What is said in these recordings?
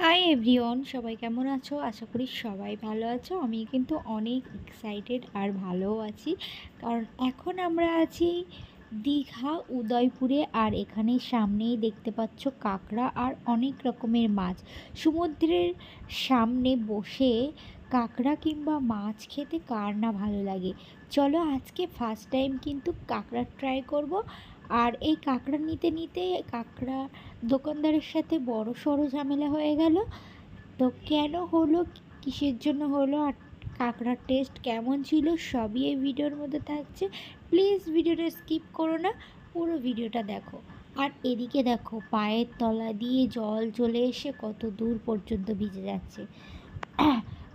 Hi everyone সবাই কেমন আছো? আশা করি সবাই ভালো আছো। আমি কিন্তু অনেক এক্সাইটেড আর ভালোও আছি। কারণ এখন আমরা আছি দীঘা, উদয়পুরে আর এখানে সামনেই দেখতে পাচ্ছ কাঁকড়া আর অনেক রকমের মাছ। সমুদ্রের সামনে বসে কাঁকড়া কিংবা মাছ খেতে কার না ভালো লাগে? চলো আজকে ফার্স্ট টাইম কিন্তু কাঁকড়া ট্রাই করব। আর এই কাঁকড়া নিতে নিতে কাঁকড়া দোকানদারের সাথে বড় সড়ো ঝামেলা হয়ে গেল। তো কেন হলো, কিসের জন্য হলো, আর কাঁকড়ার টেস্ট কেমন ছিল, সবই এই ভিডিওর মধ্যে থাকছে। প্লিজ ভিডিওটা স্কিপ করো না, পুরো ভিডিওটা দেখো। আর এদিকে দেখো, পায়ের তলা দিয়ে জল চলে এসে কত দূর পর্যন্ত ভিজে যাচ্ছে।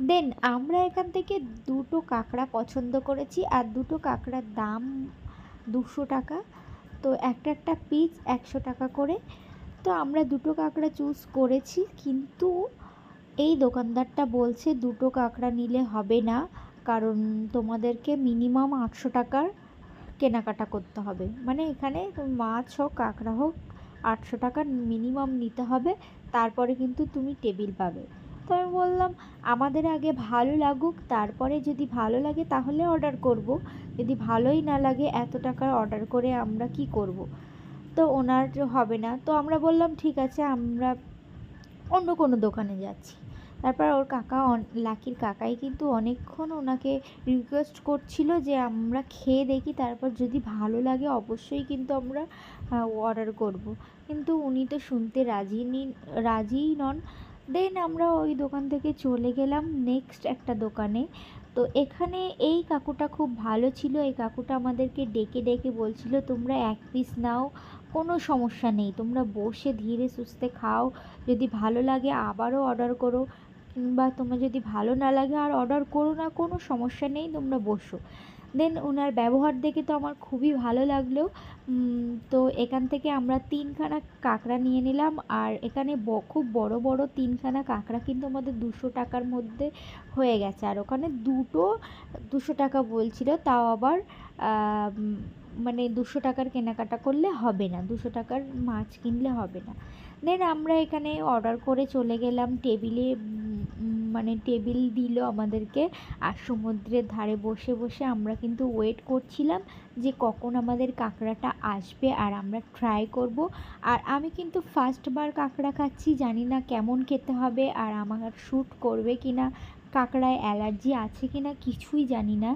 দেন আমরা এখান থেকে দুটো কাঁকড়া পছন্দ করেছি, আর দুটো কাঁকড়ার দাম দুশো টাকা। তো একটা একটা পিস একশো টাকা করে। তো আমরা দুটো কাঁকড়া চুজ করেছি, কিন্তু এই দোকানদারটা বলছে দুটো কাঁকড়া নিলে হবে না, কারণ তোমাদেরকে মিনিমাম আটশো টাকার কেনাকাটা করতে হবে। মানে এখানে মাছ হোক, কাঁকড়া হোক, আটশো টাকা মিনিমাম নিতে হবে, তারপরে কিন্তু তুমি টেবিল পাবে। তো আমি বললাম, আমাদের আগে ভালো লাগুক, তারপরে যদি ভালো লাগে তাহলে অর্ডার করব। যদি ভালোই না লাগে এত টাকার অর্ডার করে আমরা কি করব? তো ওনার হবে না। তো আমরা বললাম, ঠিক আছে, আমরা অন্য কোনো দোকানে যাচ্ছি। তারপর ওর কাকা লাকির কাকাই কিন্তু অনেকক্ষণ ওনাকে রিকোয়েস্ট করছিল যে আমরা খেয়ে দেখি, তারপর যদি ভালো লাগে অবশ্যই কিন্তু আমরা অর্ডার করব। কিন্তু উনি তো শুনতে রাজি নিন রাজিই নন। দেন আমরা ওই দোকান থেকে চলে গেলাম নেক্সট একটা দোকানে। তো এখানে এই কাকুটা খুব ভালো ছিল। এই কাকুটা আমাদেরকে ডেকে ডেকে বলছিল, তোমরা এক পিস নাও, কোনো সমস্যা নেই। তোমরা বসে ধীরে সুস্থে খাও। যদি ভালো লাগে আবারও অর্ডার করো। কিংবা তোমার যদি ভালো না লাগে আর অর্ডার করো না, কোনো সমস্যা নেই। তোমরা বসো। দেন ওনার ব্যবহার দেখে তো আমার খুবই ভালো লাগল। তো এখান থেকে আমরা তিনখানা কাঁকড়া নিয়ে নিলাম। আর এখানে খুব বড় বড় তিনখানা কাঁকড়া কিন্তু আমাদের দুশো টাকার মধ্যে হয়ে গেছে। আর ওখানে দুটো দুশো টাকা বলছিল, তাও আবার মানে দুশো টাকার কেনাকাটা করলে হবে না, দুশো টাকার মাছ কিনলে হবে না। দেন আমরা এখানে অর্ডার করে চলে গেলাম টেবিলে মানে টেবিল দিল আমাদেরকে। আর সমুদ্রের ধারে বসে বসে আমরা কিন্তু ওয়েট করছিলাম যে কখন আমাদের কাঁকড়াটা আসবে আর আমরা ট্রাই করব। আর আমি কিন্তু ফার্স্টবার কাঁকড়া খাচ্ছি, জানি না কেমন খেতে হবে আর আমার শ্যুট করবে কি না কাঁকড়ায় অ্যালার্জি আছে কি না কিছুই জানি না।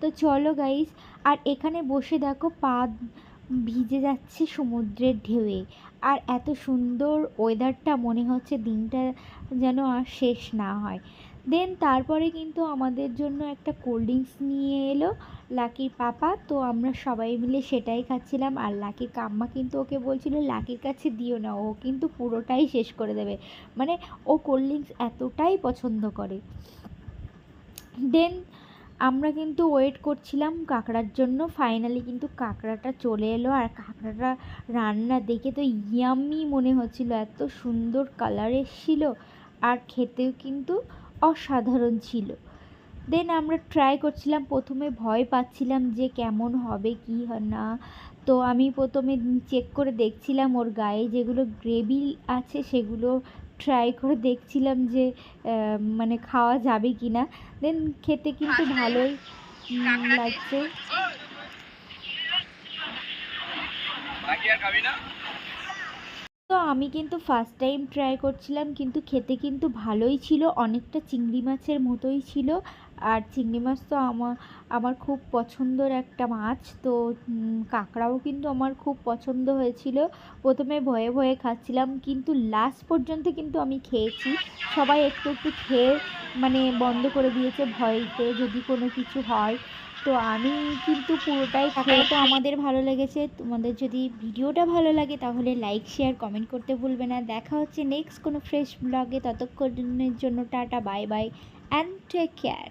তো চলো গাইস আর এখানে বসে দেখো পা ভিজে যাচ্ছে সমুদ্রের ঢেউয়ে। আর এত সুন্দর ওয়েদারটা মনে হচ্ছে দিনটা যেন আর শেষ না হয়। দেন তারপরে কিন্তু আমাদের জন্য একটা কোল্ড ড্রিঙ্কস নিয়ে এলো লাকির পাপা। তো আমরা সবাই মিলে সেটাই খাচ্ছিলাম। আর লাকির কাম্মা কিন্তু ওকে বলছিল লাকির কাছে দিও না, ও কিন্তু পুরোটাই শেষ করে দেবে। মানে ও কোল্ড ড্রিঙ্কস এতটাই পছন্দ করে। দেন আমরা কিন্তু ওয়েট করছিলাম কাঁকড়ার জন্য। ফাইনালি কিন্তু কাঁকড়াটা চলে এলো আর কাঁকড়াটা রান্না দেখে তো ইয়ামি মনে হচ্ছিল, এত সুন্দর কালার এসেছিল আর খেতেও কিন্তু অসাধারণ ছিল। দেন আমরা ট্রাই করছিলাম প্রথমে ভয় পাচ্ছিলাম যে কেমন হবে কি না। তো আমি প্রথমে চেক করে দেখছিলাম ওর গায়ে যেগুলো গ্রেভি আছে সেগুলো ট্রাই করে দেখছিলাম যে মানে খাওয়া যাবে কি না দেন খেতে কিন্তু ভালোই লাগছে। তো আমি কিন্তু ফার্স্ট টাইম ট্রাই করছিলাম কিন্তু খেতে কিন্তু ভালোই ছিল অনেকটা চিংড়ি মাছের মতোই ছিল। আর চিংড়ি মাছ তো আমার আমার খুব পছন্দর একটা মাছ। তো কাঁকড়াও কিন্তু আমার খুব পছন্দ হয়েছিল। প্রথমে ভয়ে ভয়ে খাচ্ছিলাম কিন্তু লাস্ট পর্যন্ত কিন্তু আমি খেয়েছি। সবাই একটু একটু খেয়ে মানে বন্ধ করে দিয়েছে ভয়তে যদি কোনো কিছু হয়। তো আমি কিন্তু পুরোটাই খেয়ে তো আমাদের ভালো লেগেছে। তোমাদের যদি ভিডিওটা ভালো লাগে তাহলে লাইক শেয়ার কমেন্ট করতে ভুলবে না। দেখা হচ্ছে নেক্সট কোনো ফ্রেশ ব্লগে ততক্ষণের জন্য tata bye bye and take care